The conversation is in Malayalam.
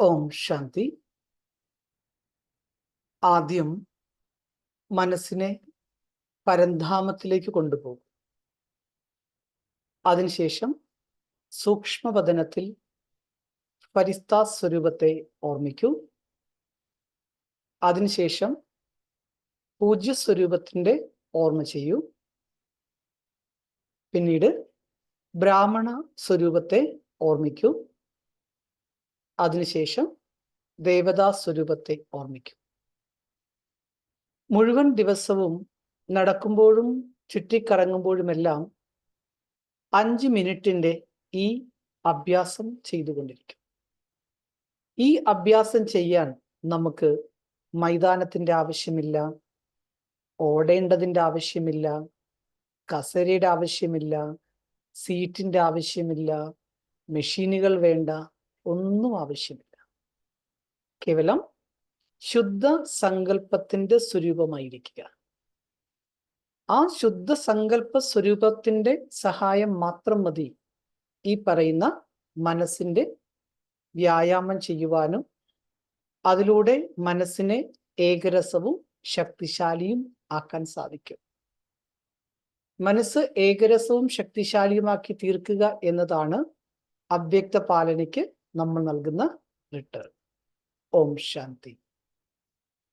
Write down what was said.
ഓം ശാന്തി. ആദ്യം മനസ്സിനെ പരന്ധാമത്തിലേക്ക് കൊണ്ടുപോകും. അതിനുശേഷം സൂക്ഷ്മപതനത്തിൽ പരിസ്ഥാ സ്വരൂപത്തെ ഓർമ്മിക്കൂ. അതിനുശേഷം പൂജ്യ സ്വരൂപത്തിന്റെ ഓർമ്മ ചെയ്യൂ. പിന്നീട് ബ്രാഹ്മണ സ്വരൂപത്തെ ഓർമ്മിക്കൂ. അതിനുശേഷം ദേവതാ സ്വരൂപത്തെ ഓർമ്മിക്കും. മുഴുവൻ ദിവസവും നടക്കുമ്പോഴും ചുറ്റിക്കറങ്ങുമ്പോഴുമെല്ലാം അഞ്ച് മിനിറ്റിന്റെ ഈ അഭ്യാസം ചെയ്തുകൊണ്ടിരിക്കും. ഈ അഭ്യാസം ചെയ്യാൻ നമുക്ക് മൈതാനത്തിന്റെ ആവശ്യമില്ല ഓടേണ്ടതിന്റെ ആവശ്യമില്ല കസേരയുടെ ആവശ്യമില്ല സീറ്റിന്റെ ആവശ്യമില്ല മെഷീനുകൾ വേണ്ട ഒന്നും ആവശ്യമില്ല. കേവലം ശുദ്ധ സങ്കല്പത്തിന്റെ സ്വരൂപമായിരിക്കുക. ആ ശുദ്ധ സങ്കല്പ സ്വരൂപത്തിന്റെ സഹായം മാത്രം മതി ഈ പറയുന്ന മനസ്സിന്റെ വ്യായാമം ചെയ്യുവാനും അതിലൂടെ മനസ്സിനെ ഏകരസവും ശക്തിശാലിയും ആക്കാൻ സാധിക്കും. മനസ്സ് ഏകരസവും ശക്തിശാലിയുമാക്കി തീർക്കുക എന്നതാണ് അവ്യക്ത പാലനയ്ക്ക് നമ്മൾ നൽകുന്ന റിട്ടേൺ. ഓം ശാന്തി.